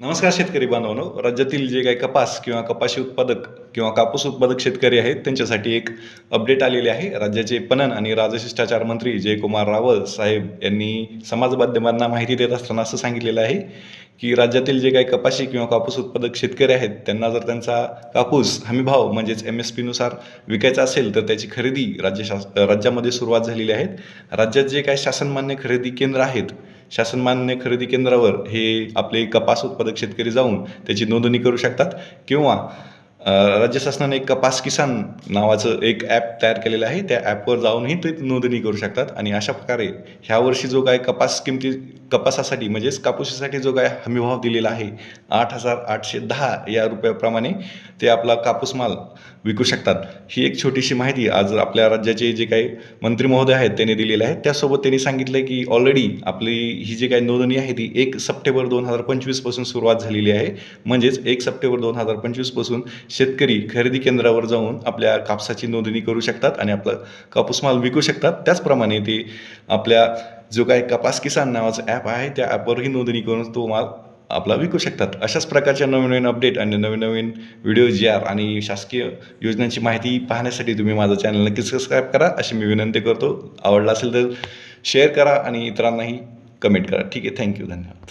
नमस्कार शेतकरी बांधवांनो. राज्यातील जे काही कपास किंवा कपाशी उत्पादक किंवा कापूस उत्पादक शेतकरी आहेत त्यांच्यासाठी एक अपडेट आलेले आहे. राज्याचे पणन आणि राजशिष्टाचार मंत्री जयकुमार रावल साहेब यांनी समाज माध्यमांना माहिती देत असताना असं सांगितलेलं आहे. की राज्यातील जे काही कपाशी किंवा कापूस उत्पादक शेतकरी आहेत त्यांना जर त्यांचा कापूस हमीभाव म्हणजेच एम एस पीनुसार विकायचा असेल तर त्याची खरेदी राज्य शास राज्यामध्ये सुरुवात झालेली आहे. राज्यात जे काही शासनमान्य खरेदी केंद्र आहेत शासनमान्य खरेदी केंद्रावर हे आपले कपास उत्पादक शेतकरी जाऊन त्याची नोंदणी करू शकतात किंवा राज्य शासनाने एक कपास किसान नावाचं एक ॲप तयार केलेलं आहे. त्या ॲपवर जाऊनही ते नोंदणी करू शकतात आणि अशा प्रकारे ह्या वर्षी जो काय कपास किमती कपासासाठी म्हणजेच कापूसासाठी जो काय हमीभाव दिलेला आहे आठ हजार आठशे दहा या रुपयाप्रमाणे ते आपला कापूस माल विकू शकतात. ही एक छोटीशी माहिती आज आपल्या राज्याचे जे काही मंत्री महोदय आहेत त्यांनी दिलेले आहे. त्यासोबत त्यांनी सांगितलं की ऑलरेडी आपली ही जी काही नोंदणी आहे ती एक सप्टेंबर दोन हजार पंचवीसपासून सुरुवात झालेली आहे. म्हणजेच एक सप्टेंबर दोन हजार पंचवीसपासून शेतकरी खरेदी केंद्रावर जाऊन आपल्या कापसाची नोंदणी करू शकतात आणि आपलं कापूस माल विकू शकतात. त्याचप्रमाणे ते आपल्या जो काय कपास किसान नावाचं ॲप आहे त्या ॲपवरही नोंदणी करून तो माल आपला विकू शकतात. अशाच प्रकारच्या नवीन नवीन अपडेट आणि नवीन नवीन व्हिडिओ जी आर आणि शासकीय योजनांची माहिती पाहण्यासाठी तुम्ही माझं चॅनल नक्कीच सबस्क्राईब करा. अशी मी विनंती करतो. आवडला असेल तर शेअर करा आणि इतरांनाही कमेंट करा. ठीक आहे. थँक्यू धन्यवाद.